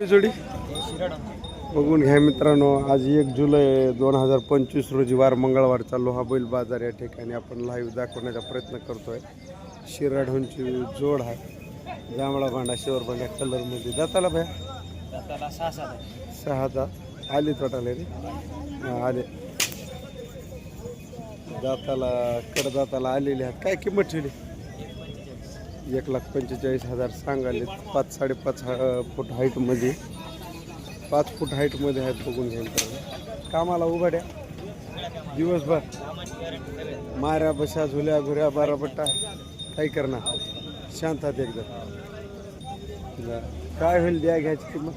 जोडी? बघून घ्या मित्रांनो आज एक जुलै दोन हजार पंचवीस रोजी वार मंगळवारचा लोहा बैल बाजार या ठिकाणी आपण लाईव्ह दाखवण्याचा प्रयत्न करतोय. शिराढोंची जोड आहे. जांभळा भांडा शिवर भांड्या कलरमध्ये जाताला भया? सहा दात आले तोटाले रे? आले. दाताला कडदाताला आलेले आहेत. काय किंमत ठेवली? एक लाख पंचेचाळीस हजार सांगाले पाच साडेपाच फूट हाईटमध्ये पाच फूट हाईटमध्ये आहेत बघून घ्या मित्रांनो. कामाला उघड्या दिवसभर. माऱ्या बशा झुल्या घुऱ्या बारापट्टा काही करणार. शांत आहेत एकदम. काय होईल द्या घ्यायची किंमत?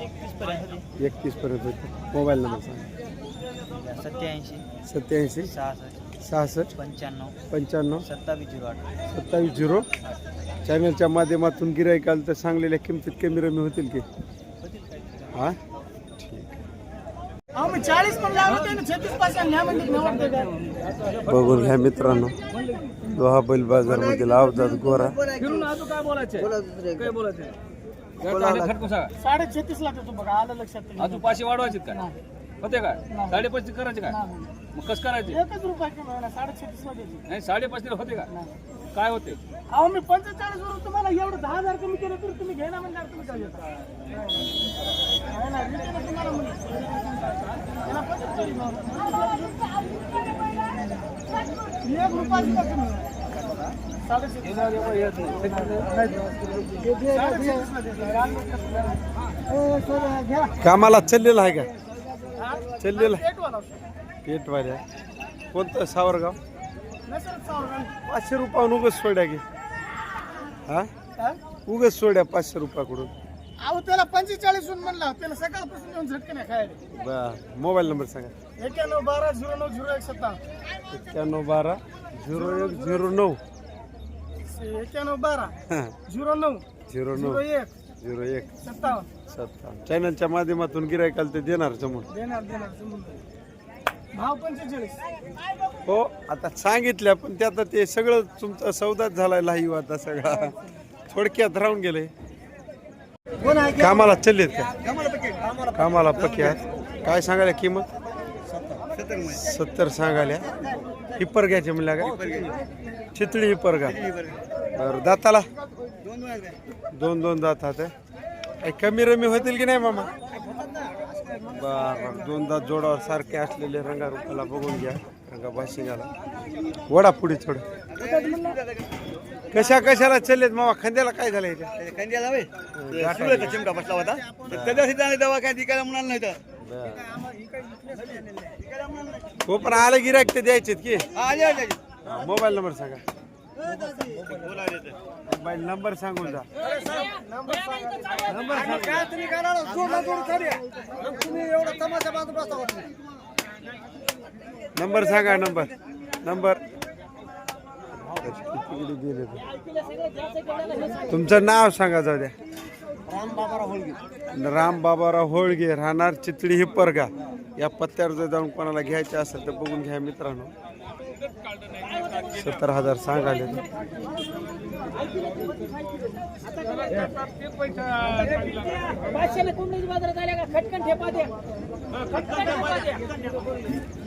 एकतीस पर्यंत एकतीस पर्यंत होते. मोबाईल नंबर सांगा. सत्याऐंशी. सत्याऐंशी. सहासष्ट. सहासष्ट. पंच्याण्णव. पंच्याण्णव. सत्तावीस झिरो आठ. सत्तावीस झिरो. चॅनलच्या माध्यमातून गिरायकाल तर सांगलेल्या किमतीत कमी रमी होतील की? हा? बघून घ्या मित्रांनो. लोहा बैल बाजारमध्ये अवजात गोरा साडे छत्तीस लाख बघा आलं लक्षात. अजून पाचशे वाढवायचे काय होते काय साडेपाचशे करायचे काय. मग कसं करायचे एकच रुपया किलो आहे ना नाही साडेपाचशे होते का काय होते अहो मी पंचेचाळीस वरून तुम्हाला एवढं दहा हजार कमी केलं तर तुम्ही घेणार म्हणल्यावर तुम्ही काय घेता नाही, नाही, मी केलं तुम्हाला म्हणलं. याला 45 लावा. एक रुपया दिला तुम्ही. साडे छत्तीस. ए, सर, घ्या. कामाला चाललेला आहे का पेटवाला. पेटवाल्या कोणतं? सावरगाव. पाचशे रुपयाहून उगच सोड्या की. हा? उगच सोड्या पाचशे रुपयाकडून. अहो त्याला पंचेचाळीस म्हणला. त्याला सकाळपासून येऊन झटके नाही खायला. बर मोबाईल नंबर सांगा. एक्याण्णव बारा झिरो नऊ झिरो एक सत्तावन्न एक्क्याण्णव बारा झिरो एक झिरो नऊ. एक्याण्णव बारा हा, झिरो नऊ झिरो नऊ. एक. झिरो एक. सत्तावन्न. सत्ता चॅनलच्या माध्यमातून गिरायकाल ते देणार जमून देणार देणार समजून भाव पंचेचाळीस. हो आता सांगितल्या पण ते आता ते सगळं तुमचा सौदाच झालाय लाईव्ह आता सगळा. थोडक्यात राहून गेले. कामाला चाललेत का? कामाला आहेत. काय सांगायला किंमत? सत्तर सांगायला. हिप्पर घ्यायचे म्हणल्या का? चितळी हिप्पर का बरं दाताला? दोन दोन दात आहेत. काही कमी रमी होतील की नाही मामा? बर दोन दात जोडावर सारखे असलेले रंगारूपाला बघून घ्या रंगा भाशिंगाला वडा पुढे थोडं. कशा कशाला चाललेत मामा? खांद्याला काय झालं इथे? कंदियाला होय? सुरत चिमटा बसला होता. त्याच्याशी त्याने दवा काय म्हणाल नाही तर. हो पण आलं गिरायक ते द्यायचेत की? हा. हा, मोबाईल नंबर सांगा. मोबाईल नंबर सांगून जा. नंबर सांगा नंबर नंबर सांगा नंबर. नंबर. तुमचं नाव सांगा जाऊ द्या. राम बाबाराव होळगे. राहणार चितळी हिप्परगा. या पत्त्यावर जर जाऊन कोणाला घ्यायचे असेल तर बघून घ्या मित्रांनो. सत्तर हजार सांगाले पाचशे कोंबडीच्या बाजारात आल्या का खटकन ठेपा द्या खटकन ठेपा द्या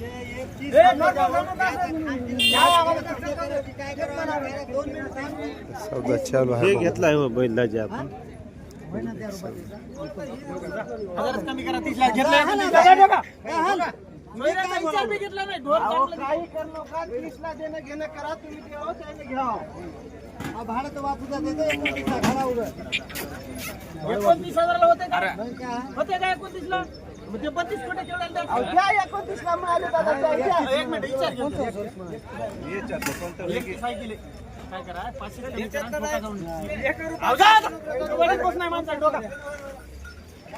सौदा चालू आहे घेतलाय. बैलाचे आपण हजारच कमी करा तीस लाख घेतलाय घेतला नाही. ढोल काही करू नका तीस ला देणं घेणं करा तुम्ही ठेवा त्याने घ्या भाडं तर वापरू एकोणतीस हजाराला होते का? होते का एकोणतीस ला मग ते बत्तीस कोटी द्या एकोणतीस ला मिळाले दादा द्या, द्या. एक मिनिट विचार घेतो एकतीस आहे गेले. काय करा? पाचशे कमी करा, डोका जाऊन. द्या. अहो, जा, जा. वडील पोच नाही माणसाला डोका.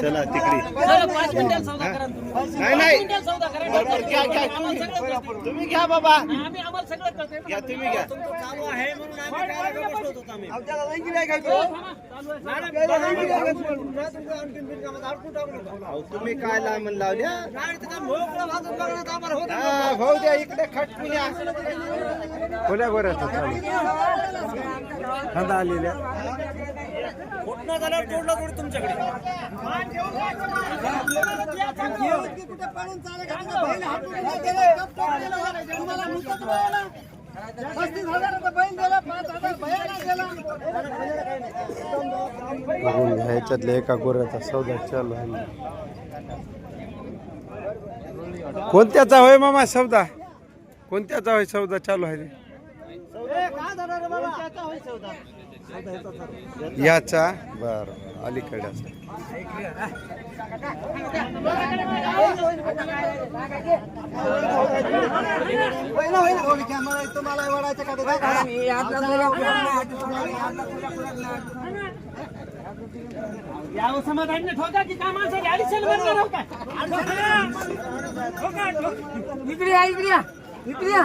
चला तिकडे. नाही नाही. घ्या, घ्या. तुम्ही घ्या बाबा. घ्या तुम्ही घ्या. चालू आहे म्हणून आम्ही काय बसलो होतो आम्ही हो, थांबा. चालू आहे. अहो, तुम्ही काय लांब लावल्या? हा, भाऊ द्या इकडे खटकुल्या कोण्या गोऱ्याचा चालू. आलेल्या झाल्यावर तोडला तोड तुमच्याकडे? पस्तीस हजाराचा बैल दिला पाच हजार भयाला दिला बघून घ्या ह्याच्यातल्या एका गोऱ्याचा सौदा चालू आहे. कोणत्याचा होय मामा सौदा? कोणत्याचा होय सौदा चालू आहे? रे? याचा बर अलीकडे तुम्हाला वडायचं का या समाधान ठोका की का माणसाची अडीचशे का? इकडे या इकडे या इकडे या.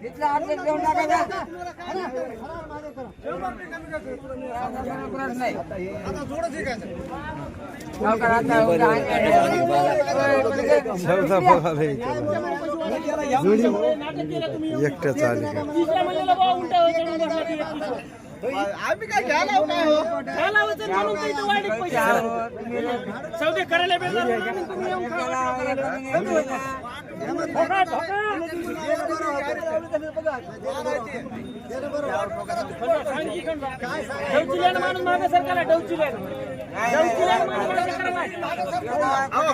इथला अर्ध घेऊन. एकट्याचा एक आम्ही काय घ्यायला काय हो. आले. करायला माणूस मागे सरकारला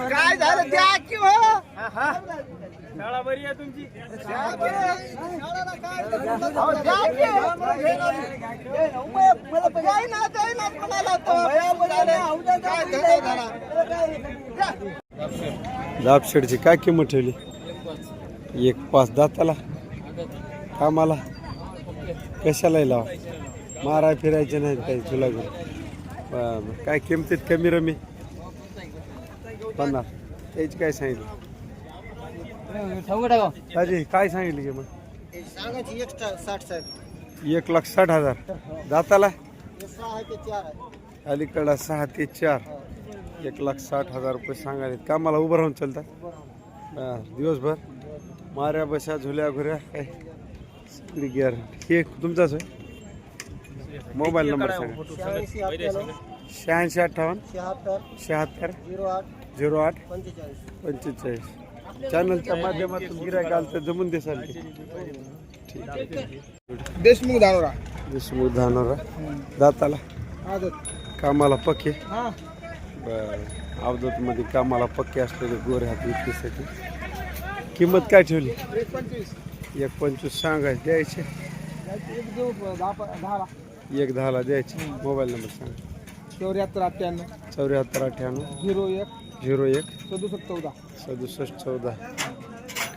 काय झालं त्या की हो शाळा बरी आहे तुमची जापशेडची काय किंमत ठेवली? एक पाच दाताला. कामाला. कशाला लावा. मारा फिरायचे नाही काही तुला घेऊन काय किमतीत कमी रमी? पन्नास. त्याची काय सांगितलं? अजय काय सांगितलं सांगायची साठ साहेब. एक लाख साठ हजार. दाताला? अलीकडं सहा ते चार. एक लाख साठ हजार रुपये सांगायले कामाला उभं राहून चालतात. दिवसभर? माऱ्या बशा झुल्या घुऱ्या काय? सगळी गॅरंटी हे तुमचाच होय? मोबाईल नंबर सांगा. शहाऐंशी अठ्ठावन्न. शहात्तर. शहात्तर. झिरो आठ. झिरो आठ. पंचेचाळीस. चॅनलच्या माध्यमातून गिरायक आलं तर जमून देसाल की देशमुख धानोरा. देशमुख धानोरा. दाताला. कामाला पक्के. हा. बरं. अवधूतमध्ये कामाला पक्के असलेले गोरे हात विक्रीसाठी. किंमत काय ठेवली? एक पंचवीस एक पंचवीस द्यायचे. एक देऊ दहा दहाला एक दहाला द्यायचे. मोबाईल नंबर सांगा. चौऱ्याहत्तर अठ्ठ्याण्णव. चौऱ्याहत्तर अठ्ठ्याण्णव. झिरो एक. झिरो एक. सदुसष्ट चौदा. सदुसष्ट चौदा.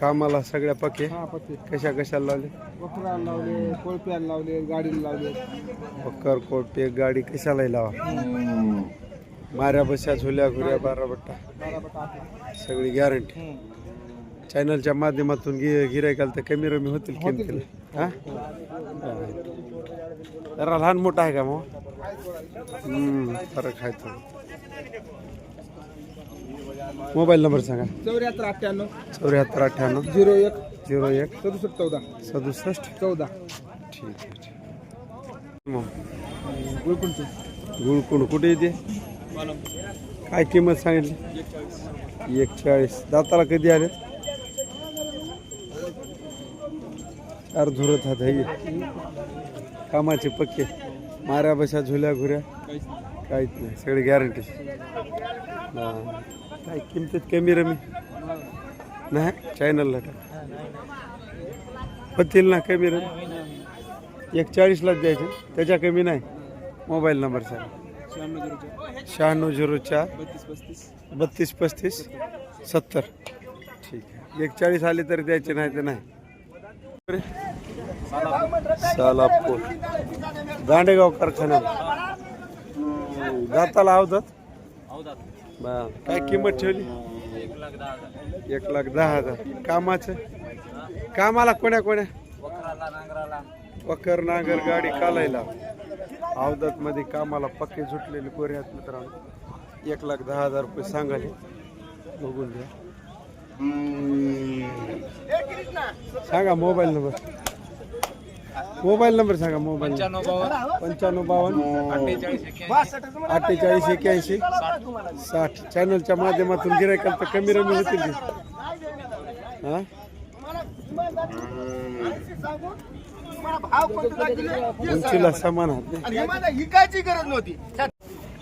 कामाला सगळ्या पक्के? हा पत्ते कशा कशाला लावले? वखराला लावले कोळप्याला लावले गाडीला लावले. बक्कर कोटे गाडी कशालाही लावा. माऱ्या बशा झुल्या घुऱ्या बारा बट्टा सगळी गॅरंटी चॅनलच्या माध्यमातून गिर गिरायकाल तर कमी रमी होतील किमतीला हा? जरा लहान मोठा आहे का मग? फरक आहे तो. मोबाईल नंबर सांगा. चौऱ्याहत्तर अठ्ठ्याण्णव. चौऱ्याहत्तर अठ्ठ्याण्णव. झिरो एक. झिरो एक. सदुसष्ट चौदा. सदुसष्ट? चौदा. ठीक आहे ठीक मग? गुळकुंटी गुळकुंड कुठे येते काय किंमत सांगितली? एक चाळीस दाताला कधी आले अर्धुरत हा हात कामाचे पक्के. माऱ्या बशा झुल्या घुऱ्या. काहीच नाही. सगळी गॅरंटी काय किमतीत कमी रमी? नाही चॅनलला टाक. होतील ना कमी रमी? एक चाळीसलाच द्यायचे. त्याच्या कमी नाही. मोबाईल नंबर सांगा. शहाण्णव झिरो चार. बत्तीस पस्तीस. सत्तर. ठीक आहे. एक चाळीस आले तर द्यायचे नाही तर नाही. सालापूर. दांडेगाव कारखाना दाताला आवतात बर. काय किंमत ठेवली? एक लाख दहा हजार. कामाचं? कामाला कोण्या कोण्या? वकर नांगर गाडी कालायला. अवदात मध्ये कामाला पक्के झुटलेले कोरे आहेत मित्रांनो. एक लाख दहा हजार रुपये सांगाले. बघून द्या सांगा मोबाईल नंबर. मोबाईल नंबर सांगा मोबाईल. पंच्याण्णव बावन्न. अठ्ठेचाळीस एक्याऐंशी साठ. चॅनलच्या माध्यमातून गिरायकाल तर कमी रमी होतील की? हा? उंचीला समान आहात हे हिकायची गरज नव्हती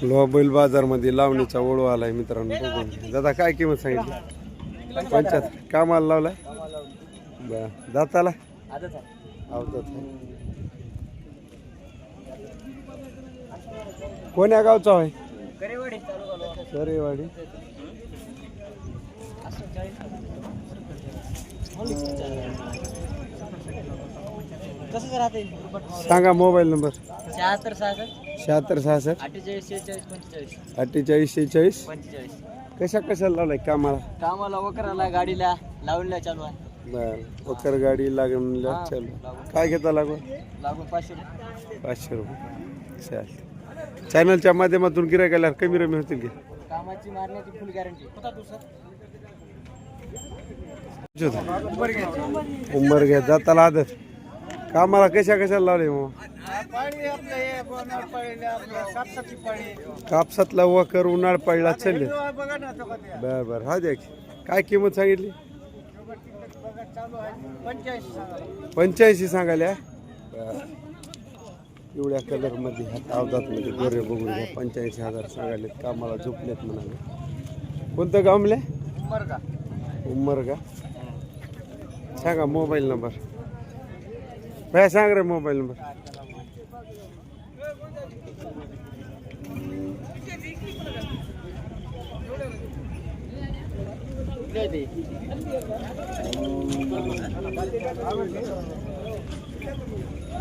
लोहा बैल बाजारमध्ये लावणीचा ओळू आलाय मित्रांनो बघून. दादा काय किंमत सांगितली? पंचाहत्तर कामाला लावलाय? बर. दाताला? अवतात आहे. कोण्या गावचा होय? करेवाडी कसं राहते सांगा मोबाईल नंबर. शहात्तर सहासष्ट. शहात्तर सहासष्ट अठ्ठेचाळीस शेहेचाळीस पंचेचाळीस अठ्ठेचाळीस शेहेचाळीस. पंचेचाळीस. कशा कशाला लावलाय कामाला? कामाला वकराला गाडीला लावणीला चालू आहे. बर. ओकर गाडी लागून चालू काय घेता लागून? लागून पाचशे रुपये. पाचशे रुपये. चालेल. चॅनलच्या माध्यमातून गिरायकाला कमी रमी होतील की? कामाची मारण्याची फुल गॅरंटी उंबर घ्या जाताला आदत कामाला कशा कशाला लावले मग? आपलं हे आपलं कापसातला वकर उन्हाळ पडला चालले. बघा ना तो कधी बर बर. हा द्या की. काय किंमत सांगितली? चालू पंच्याऐंशी सांगा पंच्याऐंशी सांगायला. एवढ्या कलरमध्ये ह्या अवधातमध्ये गोरे बघून घ्या पंच्याऐंशी हजार सांगायले कामाला झोपलेत म्हणाले. कोणतं गावले बरं का उमर का सांगा मोबाईल नंबर. भया सांग रे मोबाईल नंबर.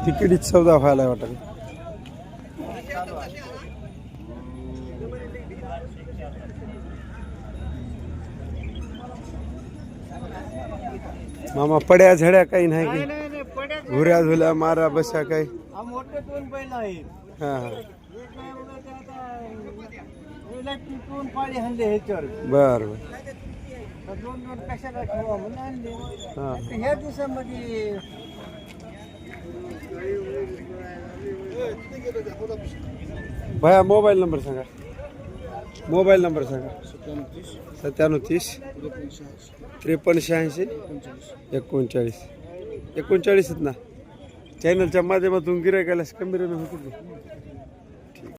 तिकीट चौदा व्हायला वाटत. मामा पड्या झड्या काही नाही की? घुऱ्या झुल्या मारा बसा काही. हा ते बर बर. दोन दोन कशाला ठेवा म्हणून आणले. हा. आता ह्या दिवसामध्ये भया मोबाईल नंबर सांगा. मोबाईल नंबर सांगा. सत्त्याण्णव तीस त्रेपन्न शहाऐंशी एकोणचाळीस. एकोणचाळीस आहेत ना. चॅनलच्या माध्यमातून गिरायकाला कमी रमी होतील की?